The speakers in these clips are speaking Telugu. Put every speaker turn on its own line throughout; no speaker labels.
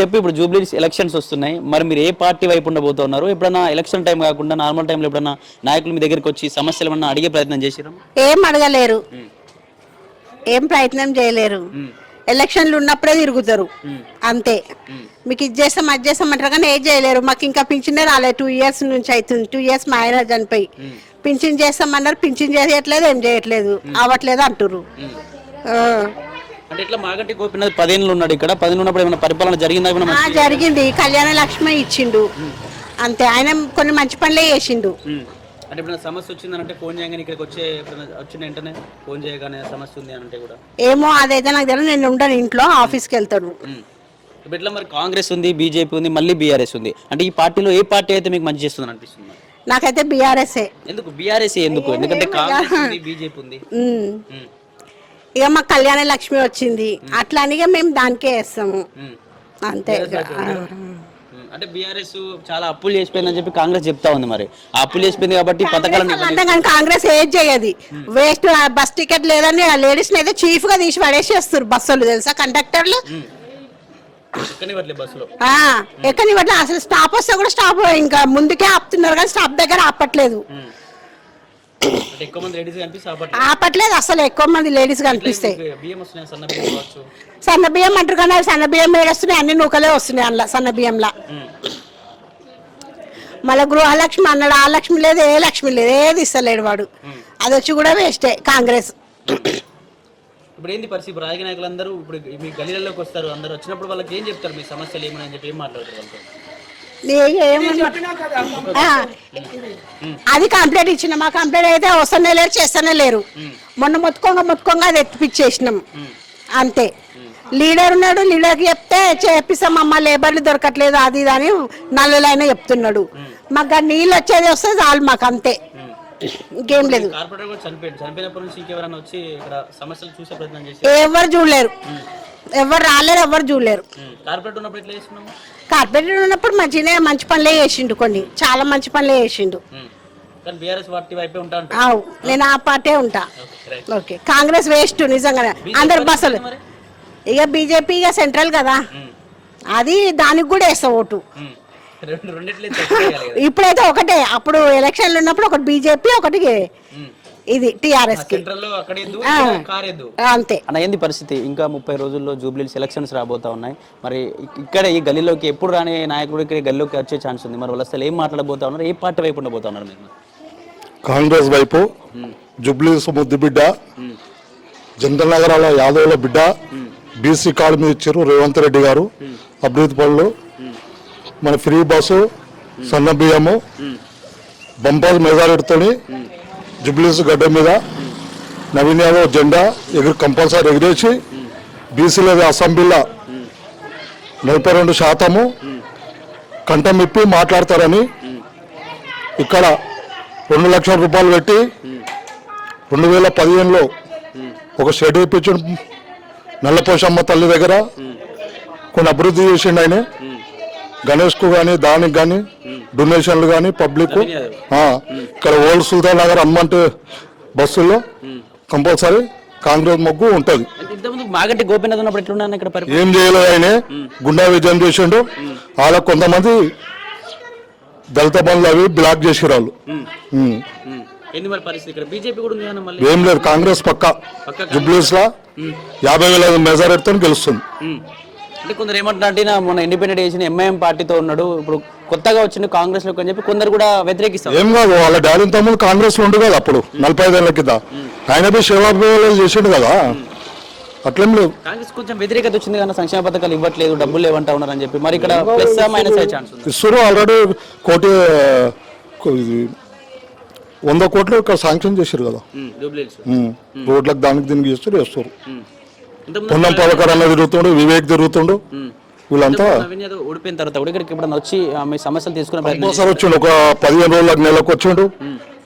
చెప్పి ఇప్పుడు జూబ్లీ ఎలక్షన్స్ వస్తున్నాయి. మరి మీరు ఏ పార్టీ వైపు ఉండబోతున్నారు? ఎప్పుడన్నా ఎలక్షన్ టైం కాకుండా నార్మల్ టైంలో ఎప్పుడన్నా నాయకులు మీ దగ్గరికి వచ్చి సమస్యలు ఏమన్నా అడిగే ప్రయత్నం చేసిరా
ఏం అడగలేరు. ఏం ప్రయత్నం చేయలేరు. ఎలక్షన్లు ఉన్నప్పుడే తిరుగుతారు. అంతే. మీకు ఇది చేస్తాం అది చేస్తాం అంటారు కానీ ఏం చేయలేరు. మాకు ఇంకా పింఛనే రాలేదు. టూ ఇయర్స్ నుంచి అవుతుంది. టూ ఇయర్స్ మా ఆయన చనిపోయి. పింఛన్ చేస్తామన్నారు పింఛన్ చేయట్లేదు ఏం చేయట్లేదు. అవ్వట్లేదు ఆ.
అంటే ఇట్లా మాగంటి గోపినాథ్ పదేళ్ళు ఉన్నాడు ఇక్కడ. పదేళ్ళు ఉన్నప్పుడు ఏమైనా పరిపాలన జరిగిందా? ఏమైనా
ఆ, జరిగింది. కళ్యాణ లక్ష్మి ఇచ్చిండు. అంతే. ఆయన కొన్ని మంచి పనులే చేసిండు.
ఉమ్. అంటే ఇప్పుడు సమస్య ఫోన్ చేయగానే ఇక్కడికి వచ్చే ఎప్పుడైనా వచ్చిన వెంటనే ఫోన్ చేయగానే సమస్య ఉంది అని అంటే కూడా.
ఏమో అదైతే నాకు తెలియదు. నేను ఉండను ఇంట్లో ఆఫీస్కి వెళ్తాను
ఉమ్. ఇప్పుడు ఇట్లా మరి కాంగ్రెస్ ఉంది బీజేపీ ఉంది మళ్ళీ బీఆర్ఎస్ ఉంది? అంటే ఈ పార్టీలో ఏ పార్టీ అయితే మీకు మంచి చేస్తుంది అనిపిస్తుంది మరి?
నాకైతే బీఆర్ఎస్ఏ.
ఎందుకు? బీఆర్ఎస్ ఎందుకు? ఎందుకంటే కాంగ్రెస్ ఉంది బీజేపీ ఉంది.
ఉమ్.
ఉమ్.
ఇక మాకు కళ్యాణ లక్ష్మి వచ్చింది. అట్లా అని మేము దానికే వేస్తాము. అంతే.
అంటే బీఆర్ఎస్ చాలా అప్పులు చేసిపోయిందని చెప్పి కాంగ్రెస్ చెప్తా ఉంది మరి. అప్పులు చేసిపోయింది కాబట్టి
అంటే కానీ కాంగ్రెస్ ఏది చేయదు. వేస్ట్ బస్ టికెట్ లేదని ఆ లేడీస్ అయితే చీఫ్గా తీసి పడేసేస్తారు బస్సులు తెలుసా కండక్టర్లు?
ఎక్కని
అసలు స్టాప్ వస్తే కూడా స్టాప్ ఇంకా ముందుకే ఆపుతున్నారు కానీ స్టాప్ దగ్గర ఆపట్లేదు.
ఎక్కువ మంది లేడీస్ కనిపిస్తే ఆపట్లేదు.
అసలు ఎక్కువ మంది లేడీస్ కనిపిస్తాయి
వస్తున్నాయి? సన్న బియ్యం
అంటారు కానీ సన్న బియ్యం ఏడొస్తున్నాయి అన్ని నూకలే వస్తున్నాయి అందులో సన్న బియ్యంలా. మళ్ళీ గృహలక్ష్మి అన్నాడు ఆ లక్ష్మి లేదు ఏ లక్ష్మి లేదు ఏది ఇస్తలేడు వాడు. అది వచ్చి కూడా వేస్టే కాంగ్రెస్.
ఇప్పుడు ఏంది పరిస్థితి? ఇప్పుడు రాజకీయ నాయకులందరూ ఇప్పుడు మీ గలీలలోకి వస్తారు అందరూ వచ్చినప్పుడు వాళ్ళకి ఏం చెప్తారు మీ సమస్యలు ఏమని చెప్పి ఏం మాట్లాడతారు వాళ్ళతో?
అది కంప్లైంట్ ఇచ్చిన మా కంప్లైంట్ అయితే వస్తూనే లేరు చేస్తూనే లేరు. మొన్న మొత్తుకోంగా మొత్తుకోంగా అది ఎత్తిపిచ్చేసినాం అంతే. లీడర్ ఉన్నాడు లీడర్కి చెప్తే చేపిస్తాం అమ్మ లేబర్లు దొరకట్లేదు అది ఇది అని నల్లలైనా చెప్తున్నాడు. మాకు నీళ్ళు వచ్చేది వస్తే చాలు మాకు అంతే. ఇంకేం లేదు. ఎవరు చూడలేరు. ఎవరు రాలేరు ఎవరు చూడలేరు.
కార్పొరేటర్ ఉన్నప్పుడు
మంచిగానే మంచి పనులే చేసిండు కొన్ని. చాలా మంచి పనులే చేసిండు. అవు నేను ఆ పార్టీ ఉంటా.
ఓకే,
కాంగ్రెస్ వేస్ట్ నిజంగానే. అందరు బస్సులు? ఇక బీజేపీ ఇక సెంట్రల్ కదా. అది దానికి కూడా వేస్తా ఓటు. ఇప్పుడైతే ఒకటే. అప్పుడు ఎలక్షన్లు ఉన్నప్పుడు ఒకటి బీజేపీ ఒకటి. ఇది
టిఆర్ఎస్కి
అంతే.
అన్న ఏంది పరిస్థితి? ఇంకా ముప్పై రోజుల్లో జూబ్లీ సెలక్షన్స్ రాబోతా ఉన్నాయి. మరి ఇక్కడ ఈ గల్లీలోకి ఎప్పుడు రాని నాయకుడు ఇక్కడ గల్లీలోకి వచ్చే ఛాన్స్ ఉంది. మరి వాళ్ళు ఏం మాట్లాడబోతా ఉన్నారు? ఏ పార్టీ వైపు ఉండబోతా ఉన్నారు మీరు?
కాంగ్రెస్ వైపు జుబ్లీ ముద్దు బిడ్డ జనరల్ నగరాల యాదవుల బిడ్డ బీసీ కార్డు మీద ఇచ్చారు రేవంత్ రెడ్డి గారు అభివృద్ధి పనులు. మన ఫ్రీ బస్సు సన్న బియ్యము బంపర్ మెజారిటీతోని జుబ్లీస్ గడ్డ మీద నవీన్ యాదవ్ జెండా ఎగురు కంపల్సరీ ఎగిరేసి బీసీల అసెంబ్లీలో నలభై రెండు శాతము కంఠం ఇప్పి మాట్లాడతారని ఇక్కడ రెండు లక్షల రూపాయలు పెట్టి రెండు వేల పదిహేనులో ఒక షెడ్ వేయించడం నల్లపోషమ్మ తల్లి దగ్గర కొన్ని అభివృద్ధి చేసిండు ఆయన. గణేష్కు కానీ దానికి కానీ డొనేషన్లు కానీ పబ్లిక్ ఇక్కడ ఓల్డ్ సుల్తాన్ నగర్ హనుమంత్ బస్సుల్లో కంపల్సరీ కాంగ్రెస్ మొగ్గు ఉంటుంది.
మాగంటి గోపీనాథ్ ఉన్నప్పుడు
ఏం చేయలేదు ఆయన. గుండా విజయం చేసిండు. వాళ్ళ కొంతమంది దళిత బండ్లు అవి బ్లాక్ చేసిరు వాళ్ళు ఏం లేదు కాంగ్రెస్ పక్క. జుబ్లీస్ లా యాభై వేల మెజారిటీతో గెలుస్తుంది.
అంటే కొందరు ఏమంటారంటే నా మొన్న ఇండిపెండెంట్ చేసిన ఎంఐఎం పార్టీతో ఉన్నాడు. ఇప్పుడు కొత్తగా వచ్చిన కాంగ్రెస్లోకి అని చెప్పి కొందరు కూడా వ్యతిరేకిస్తారు.
ఏం కాదు వాళ్ళ డాడీ తమ్ముడు కాంగ్రెస్లో ఉండు కదా అప్పుడు నలభై ఐదేళ్ళ కింద. ఆయన పోయి సేవాభిమానాలు చేసిండు కదా. అట్లేం లేదు.
కాంగ్రెస్ కొంచెం వ్యతిరేకత వచ్చింది కానీ సంక్షేమ పథకాలు ఇవ్వట్లేదు డబ్బులు లేవంటా ఉన్నారు అని చెప్పి. మరి ఇక్కడ ప్లస్ మైనస్ అయ్యే ఛాన్స్ ఉంది.
ఇస్తారు ఆల్రెడీ కోటి వంద కోట్లు ఇక్కడ శాంక్షన్ చేశారు కదా. రోడ్లకు దానికి దీనికి చేస్తారు వేస్తారు. పొన్నం పవకర్ అన్న తిరుగుతుండు వివేక్ తిరుగుతుండు. వీళ్ళంతా
ఓడిపోయిన తర్వాత కూడా ఇక్కడికి ఎప్పుడైనా వచ్చి మీ సమస్యలు తీసుకునే ప్రయత్నం
ఒకసారి వచ్చిండు. ఒక పదిహేను రోజులకు నెలకు వచ్చిండు.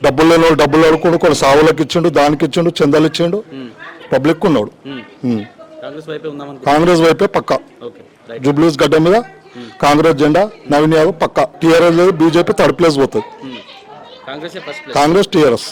డబ్బులు లేని వాళ్ళు డబ్బులు అడుకుండు కొన్ని సావులకు ఇచ్చిండు దానికి ఇచ్చిండు చందాలు ఇచ్చిండు. పబ్లిక్ ఉన్నాడు.
కాంగ్రెస్ వైపే
పక్క. జుబ్లీస్ గడ్డ మీద కాంగ్రెస్ జెండా నవీన్ యాదవ్ పక్క. టీఆర్ఎస్ లేదు బీజేపీ థర్డ్ ప్లేస్ పోతుంది. కాంగ్రెస్ టీఆర్ఎస్.